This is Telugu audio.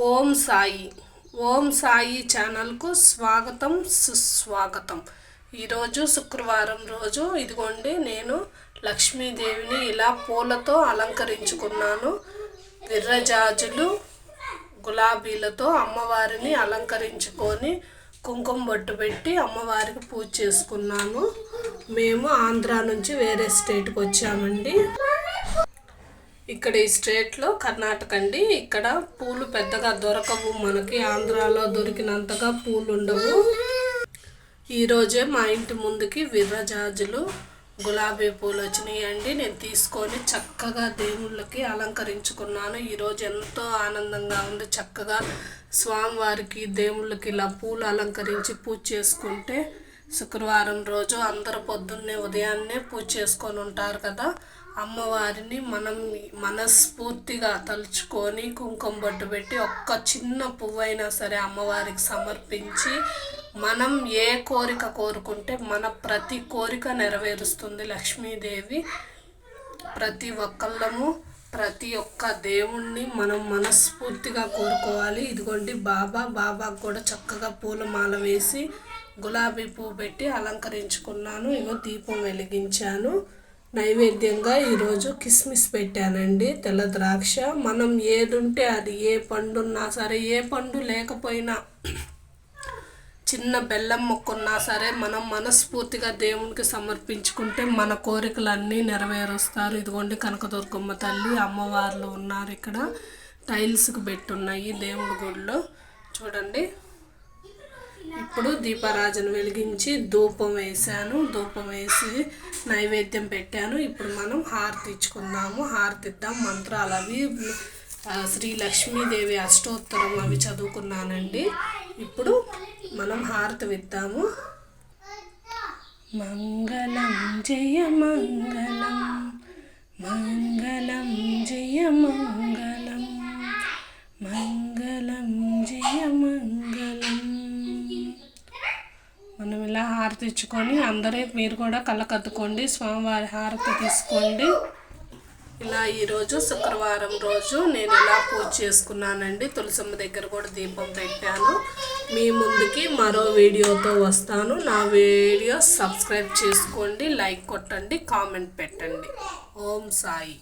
ఓం సాయి. ఓం సాయి ఛానల్కు స్వాగతం సుస్వాగతం. ఈరోజు శుక్రవారం రోజు ఇదిగోండి నేను లక్ష్మీదేవిని ఇలా పూలతో అలంకరించుకున్నాను. విర్రజాజులు గులాబీలతో అమ్మవారిని అలంకరించుకొని కుంకుమ బొట్టు పెట్టి అమ్మవారికి పూజ చేసుకున్నాను. మేము ఆంధ్రా నుంచి వేరే స్టేట్కి వచ్చామండి. ఇక్కడ ఈ స్టేట్లో కర్ణాటక అండి. ఇక్కడ పూలు పెద్దగా దొరకవు. మనకి ఆంధ్రాలో దొరికినంతగా పూలు ఉండవు ఈరోజే మా ఇంటి ముందుకి విర్రజాజులు గులాబీ పూలు వచ్చినాయి అండి నేను తీసుకొని చక్కగా దేవుళ్ళకి అలంకరించుకున్నాను. ఈరోజు ఎంతో ఆనందంగా ఉంది. చక్కగా స్వామివారికి దేవుళ్ళకి ఇలా పూలు అలంకరించి పూజ చేసుకుంటే శుక్రవారం రోజు అందరు పొద్దున్నే ఉదయాన్నే పూజ చేసుకొని ఉంటారు కదా. అమ్మవారిని మనం మనస్ఫూర్తిగా తలుచుకొని కుంకుమ బొట్టు పెట్టి ఒక్క చిన్న పువ్వైనా సరే అమ్మవారికి సమర్పించి మనం ఏ కోరిక కోరుకుంటే మన ప్రతి కోరిక నెరవేరుస్తుంది లక్ష్మీదేవి. ప్రతి ఒక్కళ్ళము ప్రతి ఒక్క దేవుణ్ణి మనం మనస్ఫూర్తిగా కోరుకోవాలి. ఇదిగోండి బాబా బాబాకు కూడా చక్కగా పూలమాల వేసి గులాబీ పువ్వు పెట్టి అలంకరించుకున్నాను. ఇగో దీపం వెలిగించాను. నైవేద్యంగా ఈరోజు కిస్మిస్ పెట్టానండి. తెల్ల ద్రాక్ష. మనం ఏదుంటే అది ఏ పండు ఉన్నా సరే ఏ పండు లేకపోయినా చిన్న బెల్లం మొక్కున్నా సరే మనం మనస్ఫూర్తిగా దేవునికి సమర్పించుకుంటే మన కోరికలన్నీ నెరవేరుస్తారు. ఇదిగోండి కనకదుర్గమ్మ తల్లి అమ్మవార్లు ఉన్నారు ఇక్కడ. టైల్స్కి పెట్టున్నాయి దేవుడి గుడిలో. చూడండి. ఇప్పుడు దీపారాజను వెలిగించి ధూపం వేసాను ధూపం వేసి నైవేద్యం పెట్టాను. ఇప్పుడు మనం హారతి ఇచ్చుకుందాము హారతి ఇద్దాం మంత్రాలు అవి. శ్రీ లక్ష్మీదేవి అష్టోత్తరం అవి చదువుకున్నానండి. ఇప్పుడు మనం హారతి విద్దాము. మంగళం జయ మంగళం. మంగళం జయ మంగళం మంగళం జయ మంగళం మనం ఇలా హారతి ఇచ్చుకొని అందరూ మీరు కూడా కళ్ళకద్దుకోండి స్వామివారి హారతి తీసుకోండి. ఇలా ఈరోజు శుక్రవారం రోజు నేను ఇలా పూజ చేసుకున్నానండి. తులసమ్మ దగ్గర కూడా దీపం పెట్టాను. మీ ముందుకి మరో వీడియోతో వస్తాను. నా వీడియో సబ్స్క్రైబ్ చేసుకోండి లైక్ కొట్టండి కామెంట్ పెట్టండి. ఓం సాయి.